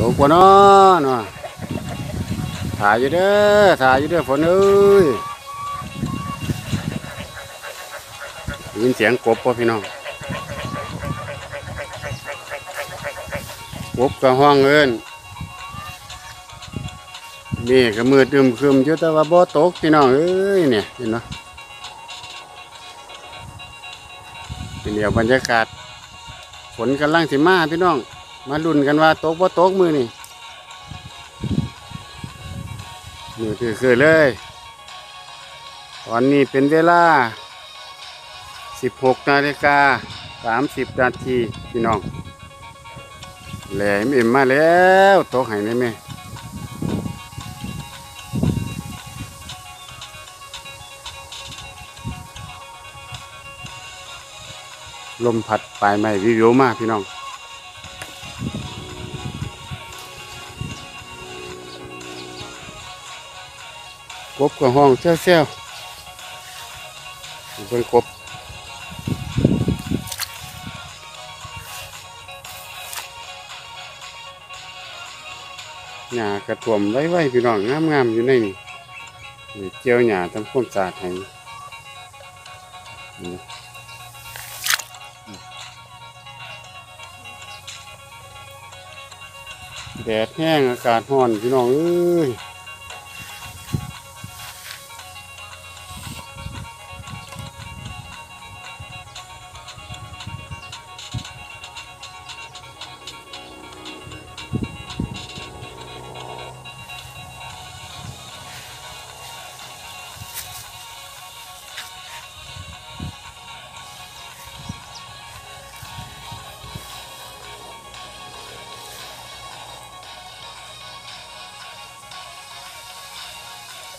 ตกบ่เนาะเนาะถ่ายอยู่เด้อถ่ายอยู่เด้อฝนเอ้ยยินเสียงกบป่ะพี่น้องกบก็ห้องเอินนี่ก็มืดอึมครึมอยู่แต่ว่าบ่ตกพี่น้องเอ้ยเนี่ยเห็นเนาะเป็นเดียวบรรยากาศฝนกำลังสิมาพี่น้อง มาลุ้นกันว่าตกบ่ตกมือนี่มือคือคือเลย ตอนนี้เป็นเวลา 16 นาฬิกา 30 นาทีพี่น้องแหลมเอ็มมาแล้วตกให้ได้ไหมลมพัดปลายไม้วิวมากพี่น้อง กบกับห้องเซี่ยวเซี่ยวๆเป็นกบหญ้ากระถ่วมไว้ไว้พี่น้องงามงามๆอยู่ในนี่นี่เจียวหญ้าทำความสะอาดให้แดดแห้งอากาศร้อนพี่น้องเอ้ย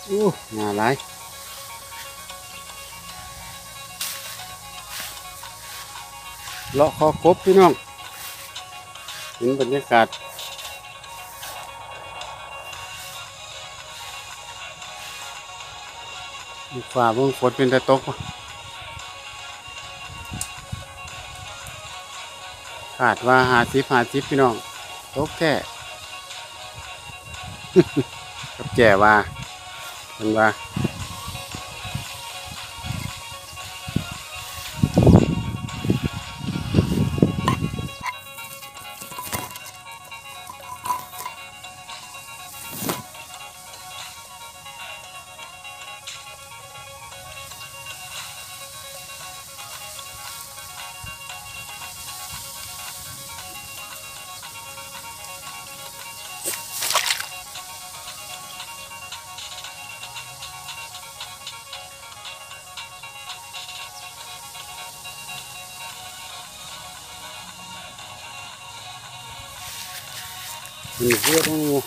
อู้งาหลายเลาะคอกบพี่น้องเห็นบรรยากาศฝ่าเบิ่งฝนเป็นต่ตกขาดว่าหาสิบหาสิบพี่น้องตกแก่กับแก่ว่า มันว่าันเพื่อต้องงู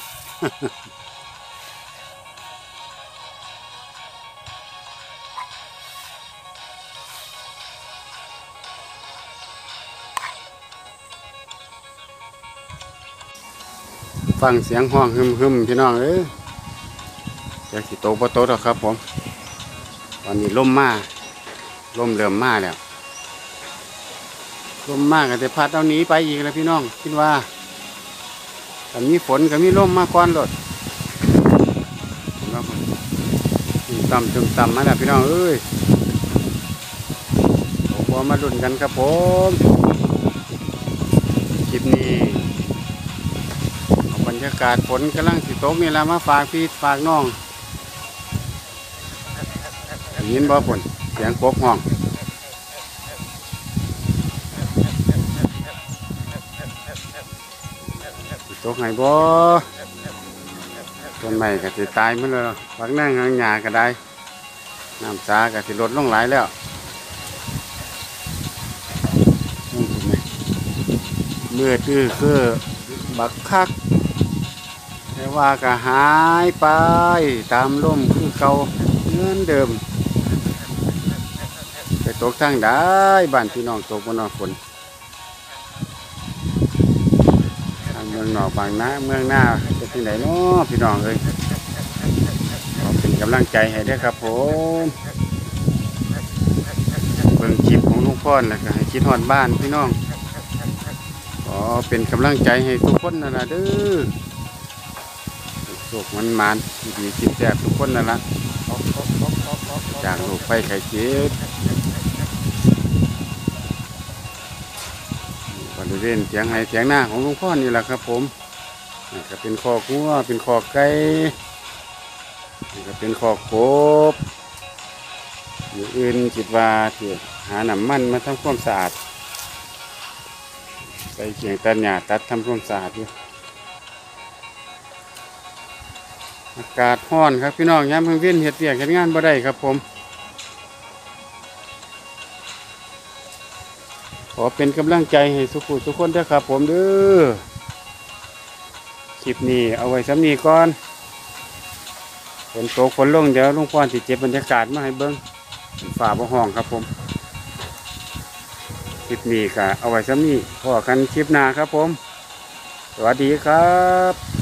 ฟังเสียงห้องหึมหึมๆพี่น้องเอ้ยจะสิโตบ่โตหรอกครับผมตอนนี้ลมมาลมเริ่มมาแล้วลมมากก็จะพัดเอาหนีไปอีกแล้วพี่น้องคิดว่า ถ้ามีฝนก็มีลมมาก่อนรถตึมต่ำตึมต่ำมาแล้วพี่น้องเอ้ยโอ้โหมาดุนกันครับผมคลิปนี้บรรยากาศฝนกำลังสิตกนี่แหละมาฝากพี่ฝากน้องยินบ่ฝนเสียงกบห้อง ตกไงบ่ต้นไม้ก็สิตายมันเลยฝักนั่งหางหญ้าก็ได้น้ำสาก็สิลดลงหลายแล้วเมื่อตื้อคือบักคักแต่ว่าก็หายไปตามลมคือเก่าเหมือนเดิมไปตกทางได้บ้านพี่น้องตกบนนอฝน เมืองนอกบางนาเมืองหน้าจะที่ไหนเนาะพี่น้องเอ้ยขอเป็นกำลังใจให้ด้วยครับผมเบิ่งคลิปของลุงพ่อนแล้วก็ให้คิดฮอดบ้านพี่น้องขออเป็นกำลังใจให้ทุกคนนั่นะเด้อโชคมันมานดีๆกินแซ่บทุกคนนั่นละจากโรคไฟไข้เจ็บ ริเวณเสียงไห้เสียงหน้าของหลวงพ่อนี่แหละครับ ผมนี่ก็เป็นคอกงัวเป็นคอกไก่นี่ก็เป็นคอกกบอยู่อื่นคิดว่าที่หาหน้ำมันมาทำความสะอาดไปเกียงตัดหญ้าตัดทำความสะอาดอยู่อากาศร้อนครับพี่น้องย้ำเพิ่งเวียนเห็ดเวียกเห็ดงานบ่ได้ครับผม ขอเป็นกำลังใจให้สุขุทุกคนด้วยครับ ผมเด้อคลิปนี้เอาไว้สำนีก่อนฝนตกฝนลงเดี๋ยวลุงพ่อนสิเจ็บบรรยากาศมาให้เบิ้งฝ่าบ่ห้องครับผม คลิปนี้ก็เอาไว้ซ้ำนี้พอกันคลิปหน้าครับผม สวัสดีครับ